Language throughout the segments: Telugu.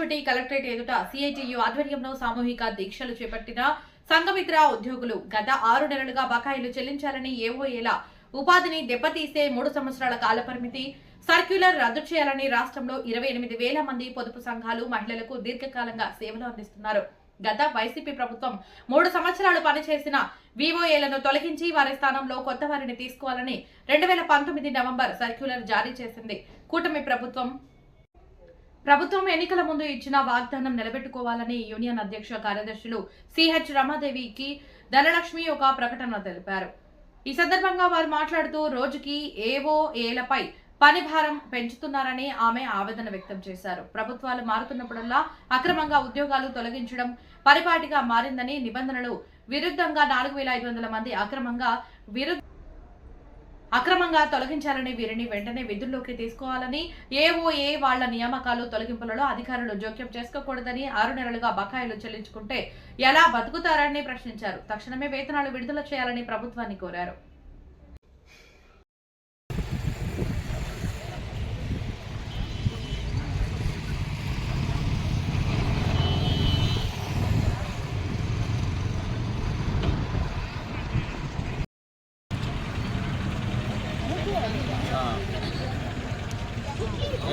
రాయచోటి కలెక్టరేట్ ఎదుట సిఐటియు ఆధ్వర్యంలో సామూహిక దీక్షలు చేపట్టిన సంఘమిత్ర ఉద్యోగులు గత ఆరు నెలలుగా బకాయిలు చెల్లించాలని ఏఓఏల ఉపాధిని దెబ్బతీసే మూడు సంవత్సరాల కాలపరిమితి సర్క్యులర్ రద్దు చేయాలని రాష్ట్రంలో ఇరవై ఎనిమిది వేల మంది పొదుపు సంఘాలు మహిళలకు దీర్ఘకాలంగా సేవలు అందిస్తున్నారు. గత వైసీపీ ప్రభుత్వం మూడు సంవత్సరాలు పనిచేసిన వివోఏలను తొలగించి వారి స్థానంలో కొత్త వారిని తీసుకోవాలని రెండు వేల పంతొమ్మిది నవంబర్ సర్క్యులర్ జారీ చేసింది. కూటమి ప్రభుత్వం ప్రభుత్వం ఎన్నికల ముందు ఇచ్చిన వాగ్దానం నిలబెట్టుకోవాలని యూనియన్ అధ్యక్ష కార్యదర్శులు సిహెచ్ రమాదేవికి ధనలక్ష్మి ఒక ప్రకటన తెలిపారు. ఈ సందర్భంగా వారు మాట్లాడుతూ రోజుకి ఏవో ఏలపై పని భారం పెంచుతున్నారని ఆమె ఆవేదన వ్యక్తం చేశారు. ప్రభుత్వాలు మారుతున్నప్పుడల్లా అక్రమంగా ఉద్యోగాలు తొలగించడం పరిపాటిగా మారిందని నిబంధనలు విరుద్ధంగా నాలుగు వేల ఐదు వందల మంది అక్రమంగా విరుద్ధ అక్రమంగా తొలగించాలని వీరిని వెంటనే విధుల్లోకి తీసుకోవాలని ఏఓఏ వాళ్ళ నియామకాలు తొలగింపులలో అధికారులు జోక్యం చేసుకోకూడదని ఆరు నెలలుగా బకాయిలు చెల్లించుకుంటే ఎలా బతుకుతారని ప్రశ్నించారు. తక్షణమే వేతనాలు విడుదల చేయాలని ప్రభుత్వాన్ని కోరారు.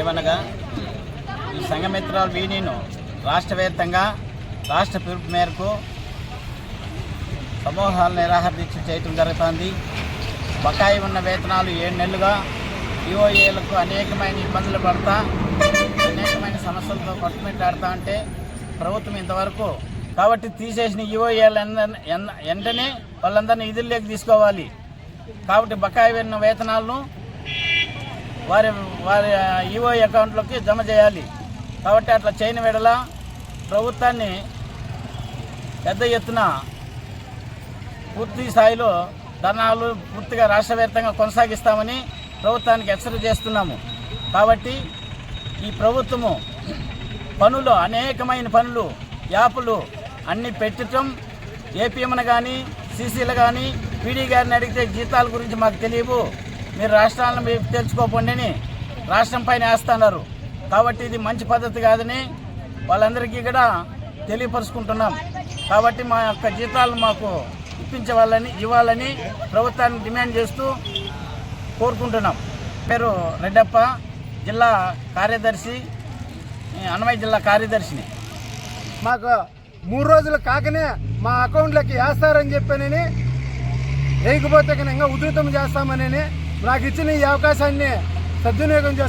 ఏమనగా ఈ సంఘమిత్రాలు వీణిను రాష్ట్రవేత్తంగా రాష్ట్ర పిలుపు మేరకు సమూహాలు నిరాహార దీక్ష చేయటం జరుగుతుంది. బకాయి ఉన్న వేతనాలు ఏడు నెలలుగా ఈఓఏలకు అనేకమైన ఇబ్బందులు పడతా అనేకమైన సమస్యలతో కొట్టుమిట్టాడుతా అంటే ప్రభుత్వం ఇంతవరకు కాబట్టి తీసేసిన ఈఓఏలు వెంటనే వాళ్ళందరినీ విధుల్లోకి తీసుకోవాలి. కాబట్టి బకాయి ఉన్న వేతనాలను వారి వారి ఈఓ అకౌంట్లోకి జమ చేయాలి. కాబట్టి అట్లా చేయని వెడల ప్రభుత్వాన్ని పెద్ద ఎత్తున పూర్తి స్థాయిలో ధర్నాలు పూర్తిగా రాష్ట్రవ్యాప్తంగా కొనసాగిస్తామని ప్రభుత్వానికి హెచ్చరిక చేస్తున్నాము. కాబట్టి ఈ ప్రభుత్వము పనులు అనేకమైన పనులు యాప్లు అన్ని పెట్టడం ఏపీఎంను కానీ సీసీలు కానీ పీడీ గారిని అడిగితే జీతాల గురించి మాకు తెలియవు. మీరు రాష్ట్రాలను మీరు తెలుసుకోకండి అని రాష్ట్రం పైన వేస్తున్నారు. కాబట్టి ఇది మంచి పద్ధతి కాదని వాళ్ళందరికీ కూడా తెలియపరుచుకుంటున్నాం. కాబట్టి మా యొక్క జీతాలను మాకు ఇప్పించే వాళ్ళని ఇవ్వాలని ప్రభుత్వాన్ని డిమాండ్ చేస్తూ కోరుకుంటున్నాం. పేరు రెడ్డప్ప జిల్లా కార్యదర్శి అన్నమయ్య జిల్లా కార్యదర్శిని. మాకు మూడు రోజులు కాకనే మా అకౌంట్లోకి వేస్తారని చెప్పానని వేయకపోతే కనుక ఉధృతం చేస్తామని నాకు ఇచ్చిన ఈ అవకాశాన్ని సద్వినియోగం చేస్తాను